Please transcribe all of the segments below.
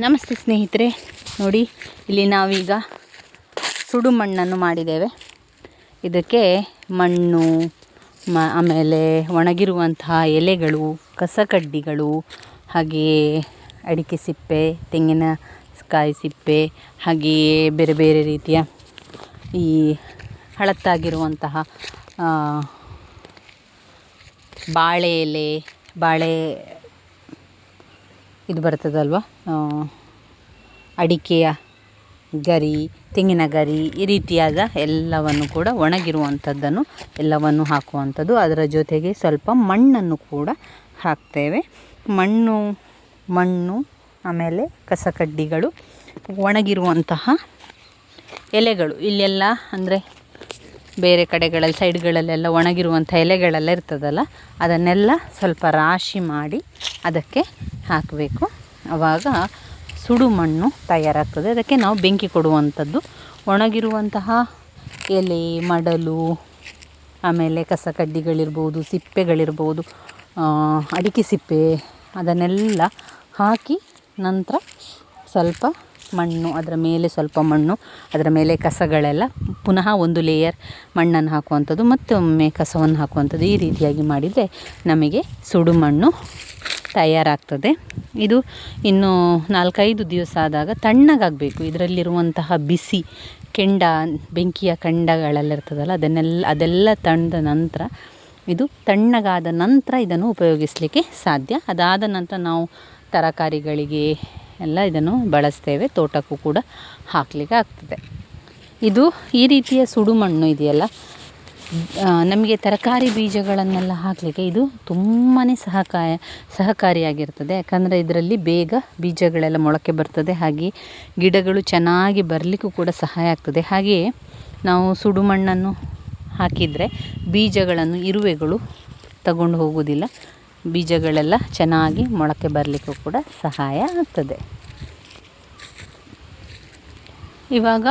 ನಮಸ್ತೆ ಸ್ನೇಹಿತರೆ. ನೋಡಿ, ಇಲ್ಲಿ ನಾವೀಗ ಸುಡು ಮಣ್ಣನ್ನು ಮಾಡಿದ್ದೇವೆ. ಇದಕ್ಕೆ ಮಣ್ಣು, ಮ, ಆಮೇಲೆ ಒಣಗಿರುವಂತಹ ಎಲೆಗಳು, ಕಸಕಡ್ಡಿಗಳು ಹಾಗೆಯೇ ಅಡಿಕೆ ಸಿಪ್ಪೆ ತೆಂಗಿನ ತೆಂಗಿನಕಾಯಿ ಸಿಪ್ಪೆ ಹಾಗೆಯೇ ಬೇರೆ ಬೇರೆ ರೀತಿಯ ಈ ಹಳತ್ತಾಗಿರುವಂತಹ ಬಾಳೆ ಎಲೆ, ಬಾಳೆ ಇದು ಬರ್ತದಲ್ವ? ಅಡಿಕೆಯ ಗರಿ, ತೆಂಗಿನ ಗರಿ, ಈ ರೀತಿಯಾದ ಎಲ್ಲವನ್ನು ಕೂಡ ಒಣಗಿರುವಂಥದ್ದನ್ನು, ಎಲ್ಲವನ್ನು ಹಾಕುವಂಥದ್ದು. ಅದರ ಜೊತೆಗೆ ಸ್ವಲ್ಪ ಮಣ್ಣನ್ನು ಕೂಡ ಹಾಕ್ತೇವೆ. ಮಣ್ಣು ಮಣ್ಣು, ಆಮೇಲೆ ಕಸಕಡ್ಡಿಗಳು, ಒಣಗಿರುವಂತಹ ಎಲೆಗಳು. ಇಲ್ಲೆಲ್ಲ ಅಂದರೆ ಬೇರೆ ಕಡೆಗಳಲ್ಲಿ ಸೈಡ್ಗಳಲ್ಲೆಲ್ಲ ಒಣಗಿರುವಂಥ ಎಲೆಗಳೆಲ್ಲ ಇರ್ತದಲ್ಲ, ಅದನ್ನೆಲ್ಲ ಸ್ವಲ್ಪ ರಾಶಿ ಮಾಡಿ ಅದಕ್ಕೆ ಹಾಕಬೇಕು. ಆವಾಗ ಸುಡು ಮಣ್ಣು ತಯಾರಾಗ್ತದೆ. ಅದಕ್ಕೆ ನಾವು ಬೆಂಕಿ ಕೊಡುವಂಥದ್ದು. ಒಣಗಿರುವಂತಹ ಎಲೆ, ಮಡಲು, ಆಮೇಲೆ ಕಸ ಕಡ್ಡಿಗಳಿರ್ಬೋದು, ಸಿಪ್ಪೆಗಳಿರ್ಬೋದು ಅಡಿಕೆ ಸಿಪ್ಪೆ, ಅದನ್ನೆಲ್ಲ ಹಾಕಿ ನಂತರ ಸ್ವಲ್ಪ ಮಣ್ಣು, ಅದರ ಮೇಲೆ ಸ್ವಲ್ಪ ಮಣ್ಣು, ಅದರ ಮೇಲೆ ಕಸಗಳೆಲ್ಲ, ಪುನಃ ಒಂದು ಲೇಯರ್ ಮಣ್ಣನ್ನು ಹಾಕುವಂಥದ್ದು ಮತ್ತೊಮ್ಮೆ ಕಸವನ್ನು ಹಾಕುವಂಥದ್ದು ಈ ರೀತಿಯಾಗಿ ಮಾಡಿದರೆ ನಮಗೆ ಸುಡು ಮಣ್ಣು ತಯಾರಾಗ್ತದೆ. ಇದು ಇನ್ನು ನಾಲ್ಕೈದು ದಿವಸ ಆದಾಗ ತಣ್ಣಗಾಗಬೇಕು. ಇದರಲ್ಲಿರುವಂತಹ ಬಿಸಿ ಕೆಂಡ, ಬೆಂಕಿಯ ಕೆಂಡಗಳೆಲ್ಲ ಇರ್ತದಲ್ಲ, ಅದನ್ನೆಲ್ಲ, ಅದೆಲ್ಲ ತಣ್ಣದ ನಂತರ, ಇದು ತಣ್ಣಗಾದ ನಂತರ ಇದನ್ನು ಉಪಯೋಗಿಸಲಿಕ್ಕೆ ಸಾಧ್ಯ. ಅದಾದ ನಂತರ ನಾವು ತರಕಾರಿಗಳಿಗೆ ಎಲ್ಲ ಇದನ್ನು ಬಳಸ್ತೇವೆ, ತೋಟಕ್ಕೂ ಕೂಡ ಹಾಕಲಿಕ್ಕೆ ಆಗ್ತದೆ. ಇದು ಈ ರೀತಿಯ ಸುಡು ಮಣ್ಣು ಇದೆಯಲ್ಲ? ನಮಗೆ ತರಕಾರಿ ಬೀಜಗಳನ್ನೆಲ್ಲ ಹಾಕಲಿಕ್ಕೆ ಇದು ತುಂಬಾ ಸಹಕಾಯ, ಸಹಕಾರಿಯಾಗಿರ್ತದೆ. ಯಾಕಂದರೆ ಇದರಲ್ಲಿ ಬೇಗ ಬೀಜಗಳೆಲ್ಲ ಮೊಳಕೆ ಬರ್ತದೆ, ಹಾಗೆ ಗಿಡಗಳು ಚೆನ್ನಾಗಿ ಬರಲಿಕ್ಕೂ ಕೂಡ ಸಹಾಯ ಆಗ್ತದೆ. ಹಾಗೆಯೇ ನಾವು ಸುಡು ಮಣ್ಣನ್ನು ಹಾಕಿದರೆ ಬೀಜಗಳನ್ನು, ಇರುವೆಗಳು ತಗೊಂಡು ಹೋಗುವುದಿಲ್ಲ. ಬೀಜಗಳೆಲ್ಲ ಚೆನ್ನಾಗಿ ಮೊಳಕೆ ಬರಲಿಕ್ಕೂ ಕೂಡ ಸಹಾಯ ಆಗ್ತದೆ. ಇವಾಗ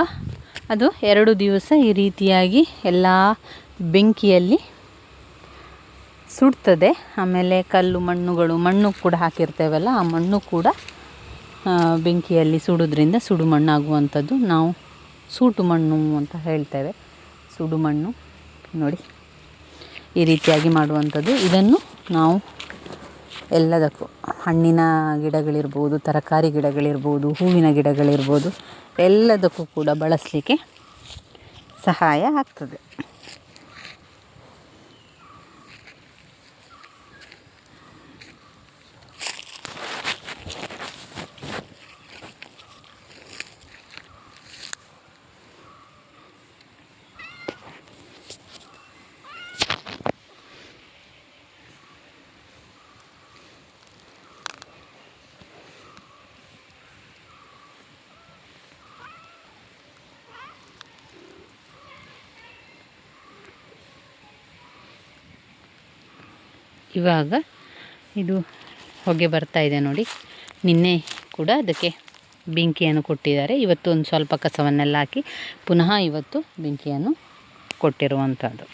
ಅದು ಎರಡು ದಿವಸ ಈ ರೀತಿಯಾಗಿ ಎಲ್ಲ ಬೆಂಕಿಯಲ್ಲಿ ಸುಡ್ತದೆ. ಆಮೇಲೆ ಕಲ್ಲು ಮಣ್ಣುಗಳು, ಮಣ್ಣು ಕೂಡ ಹಾಕಿರ್ತೇವಲ್ಲ, ಆ ಮಣ್ಣು ಕೂಡ ಬೆಂಕಿಯಲ್ಲಿ ಸುಡೋದ್ರಿಂದ ಸುಡು ಮಣ್ಣಾಗುವಂಥದ್ದು ನಾವು ಸೂಟು ಮಣ್ಣು ಅಂತ ಹೇಳ್ತೇವೆ. ಸುಡು ಮಣ್ಣು ನೋಡಿ ಈ ರೀತಿಯಾಗಿ ಮಾಡುವಂಥದ್ದು. ಇದನ್ನು ನಾವು ಎಲ್ಲದಕ್ಕೂ. ಹಣ್ಣಿನ ಗಿಡಗಳಿರ್ಬೋದು ತರಕಾರಿ ಗಿಡಗಳಿರ್ಬೋದು ಹೂವಿನ ಗಿಡಗಳಿರ್ಬೋದು ಎಲ್ಲದಕ್ಕೂ ಕೂಡ ಬಳಸಲಿಕ್ಕೆ ಸಹಾಯ ಆಗ್ತದೆ. ಇವಾಗ ಇದು ಹೊಗೆ ಬರ್ತಾ ಇದೆ ನೋಡಿ. ನಿನ್ನೆ ಕೂಡ ಅದಕ್ಕೆ ಬೆಂಕಿಯನ್ನು ಕೊಟ್ಟಿದ್ದಾರೆ. ಇವತ್ತು ಒಂದು ಸ್ವಲ್ಪ ಕಸವನ್ನೆಲ್ಲ ಹಾಕಿ ಪುನಃ ಇವತ್ತು ಬೆಂಕಿಯನ್ನು ಕೊಟ್ಟಿರುವಂಥದ್ದು